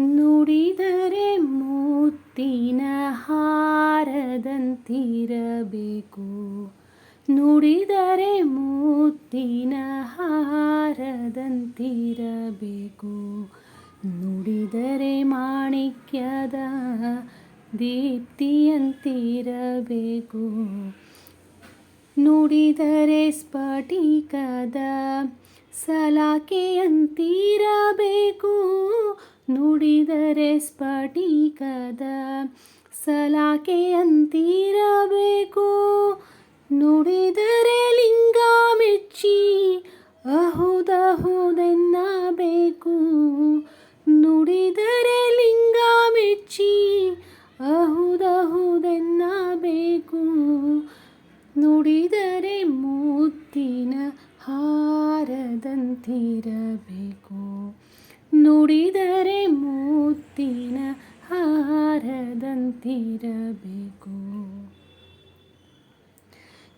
ನುಡಿದರೆ ಮುತ್ತಿನ ಹಾರದಂತಿರಬೇಕು. ನುಡಿದರೆ ಮುತ್ತಿನ ಹಾರದಂತಿರಬೇಕು. ನುಡಿದರೆ ಮಾಣಿಕ್ಯದ ದೀಪ್ತಿಯಂತಿರಬೇಕು. ನುಡಿದರೆ ಸ್ಫಟಿಕದ ಸಲಾಕೆಯಂತಿರ ನುಡಿದರೆ ಸ್ಫಟಿಕದ ಸಲಾಕೆಯಂತಿರಬೇಕು ನುಡಿದರೆ ಲಿಂಗ ಮೆಚ್ಚಿ ಅಹುದಹುದೆನ್ನಬೇಕು. ನುಡಿದರೆ ಲಿಂಗ ಮೆಚ್ಚಿ ಅಹುದಹುದೆನ್ನಬೇಕು. ನುಡಿದರೆ ಮುತ್ತಿನ ಹಾರದಂತಿರಬೇಕು. ನುಡಿದರೆ ಮುತ್ತಿನ ಹಾರದಂತಿರಬೇಕು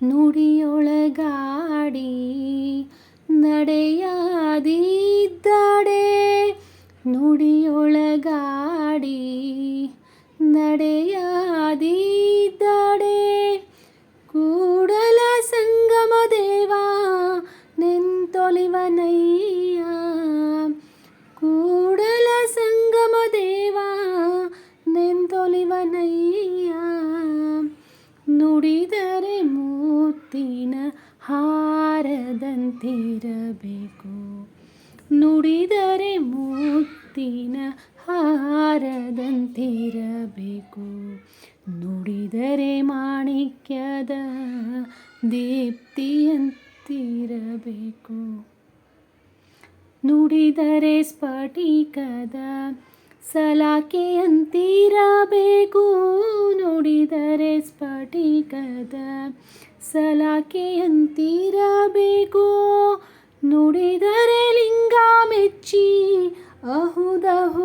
ನುಡಿಯೊಳಗಾಡಿ ನಡೆಯಾದಿದ್ದಡೆ ಮುತ್ತಿನ ಹಾರದಂತಿರಬೇಕು. ನುಡಿದರೆ ಮುತ್ತಿನ ಹಾರದಂತಿರಬೇಕು. ನುಡಿದರೆ ಮಾಣಿಕ್ಯದ ದೀಪ್ತಿಯಂತಿರಬೇಕು. ನುಡಿದರೆ ಸ್ಫಟಿಕದ ಸಲಾಕೆಯಂತಿರಬೇಕು. ನುಡಿದರೆ ಸ್ಫಟಿಕದ ಸಲಾಕೆಯಂತಿರಬೇಕು. ನುಡಿದರೆ ಲಿಂಗ ಮೆಚ್ಚಿ ಅಹುದಹುದೆನ್ನಬೇಕು.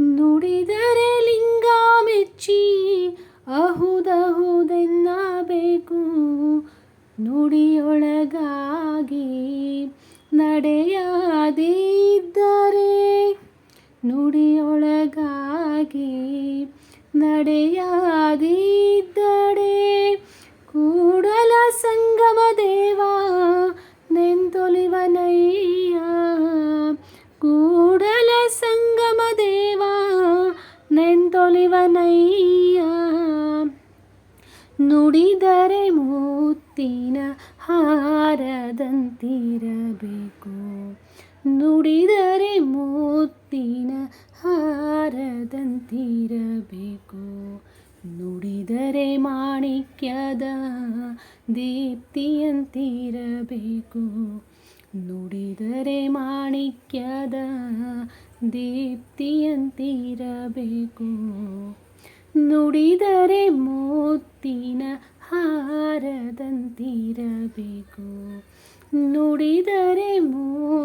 ನುಡಿದರೆ ಲಿಂಗ ಮೆಚ್ಚಿ ಅಹುದಹುದೆನ್ನಬೇಕು. ನುಡಿಯೊಳಗಾಗಿ ನಡೆಯದಿದ್ದರೆ ನುಡಿಯೊಳಗಾಗಿ ನಡೆಯದಿದ್ದಡೆ ಮುತ್ತಿನ ಹಾರದಂತಿರಬೇಕು. ನುಡಿದರೆ ಮುತ್ತಿನ ಹಾರದಂತಿರಬೇಕು. ನುಡಿದರೆ ಮಾಣಿಕ್ಯದ ದೀಪ್ತಿಯಂತಿರಬೇಕು. ನುಡಿದರೆ ಮಾಣಿಕ್ಯದ ದೀಪ್ತಿಯಂತಿರಬೇಕು. ನುಡಿದರೆ ಮುತ್ತಿನ ನುಡಿದರೆ ಮುತ್ತಿನ